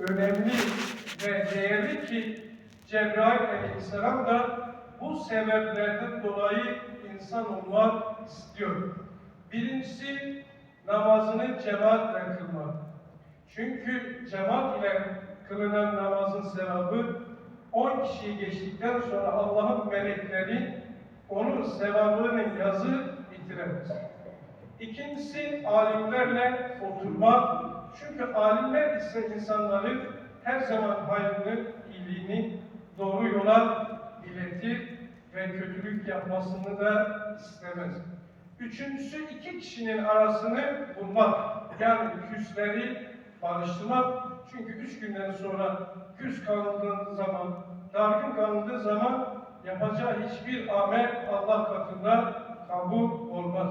önemli ve değerli ki Cebrail aleyhisselam da bu sebeplerden dolayı insan olmak istiyor. Birincisi namazını cemaatle kılmak. Çünkü cemaat ile kılınan namazın sevabı 10 kişiyi geçtikten sonra Allah'ın melekleri onun sevabını yazı bitiremez. İkincisi alimlerle oturmak. Çünkü alimler ise insanların her zaman hayrını, iyiliğini doğru yola iletir ve kötülük yapmasını da istemez. Üçüncüsü iki kişinin arasını bulmak. Yani küsleri barıştırmak. Çünkü üç günden sonra küs kalındığı zaman, dargın kalındığı zaman yapacağı hiçbir amel Allah katında kabul olmaz.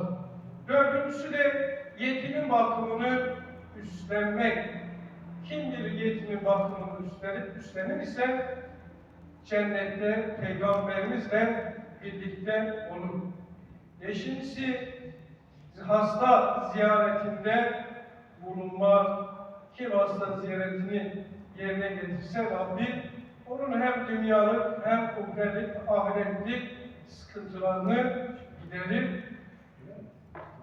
Dördüncüsü de yetimin bakımını üstlenmek. Kim bir yetimin bakımını üstlenip üstlenir ise cennette peygamberimizle birlikte olur. Beşincisi hasta ziyaretinde bulunmak. Kim hasta ziyaretini yerine getirse Rabbim onun hem dünyalık hem ukrelik, ahiretlik sıkıntılarını giderir.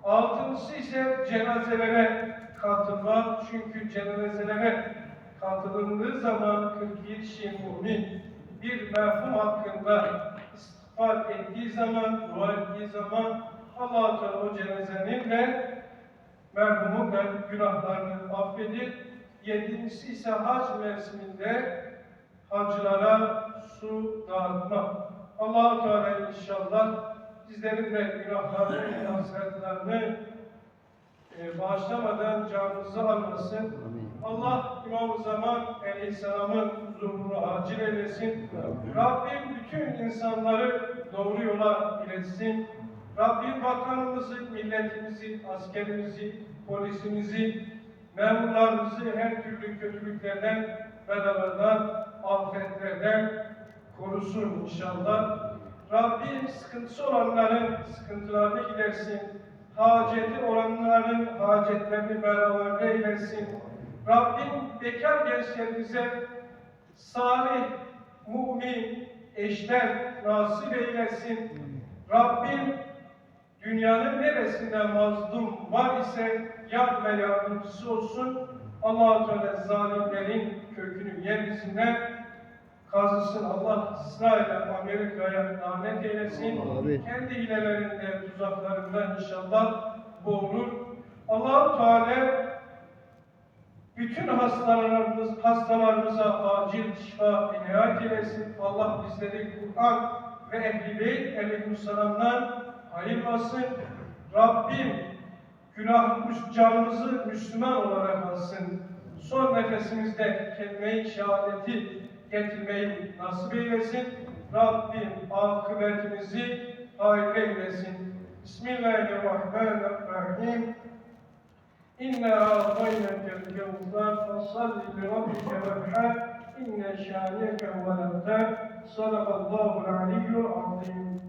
Altıncısı ise cenazelere katılmak. Çünkü cenazelere katılındığı zaman 47 kişi bir merhum hakkında istiğfar ettiği zaman, dua ettiği zaman allah Teala o cenazenin de merhumun da günahlarını affedir. Yedincisi ise hac mevsiminde hacılara su dağıtmak. allah Teala inşallah bizlerin de günahlarını, hasretlerini e, bağışlamadan canımızı almasın. Allah İmam-ı Zaman Aleyhisselam'ın huzurunu acil eylesin. Rabbim bütün insanları doğru yola iletsin. Rabbim vatanımızı, milletimizi, askerimizi, polisimizi, memurlarımızı her türlü kötülüklerden, belalardan, afetlerden korusun inşallah. Rabbim sıkıntısı olanların sıkıntılarını gidersin. Haceti olanların hacetlerini beraber eylesin. Rabbim bekar gençlerimize salih, mümin, eşler nasip eylesin. Rabbim dünyanın neresinde mazlum var ise yar ve yardımcısı olsun. allah Teala zalimlerin kökünü yeryüzünden kazısın. Allah İsrail'e, Amerika'ya lanet eylesin. Amin. Kendi hilelerinde, tuzaklarında inşallah boğulur. allah Teala bütün hastalarımız, hastalarımıza acil şifa inayet eylesin. Allah bizleri Kur'an ve Ehl-i Beyt aleyhisselamdan ayırmasın. Rabbim günah canımızı Müslüman olarak alsın. Son nefesimizde kelime-i şehadeti getirmeyi nasip eylesin. Rabbim akıbetimizi hayır eylesin. Bismillahirrahmanirrahim. İnna a'taynake el-kevser fasalli li rabbike venhar. İnne şâniyeke huvel abtar. Sadakallahul aliyyul azim.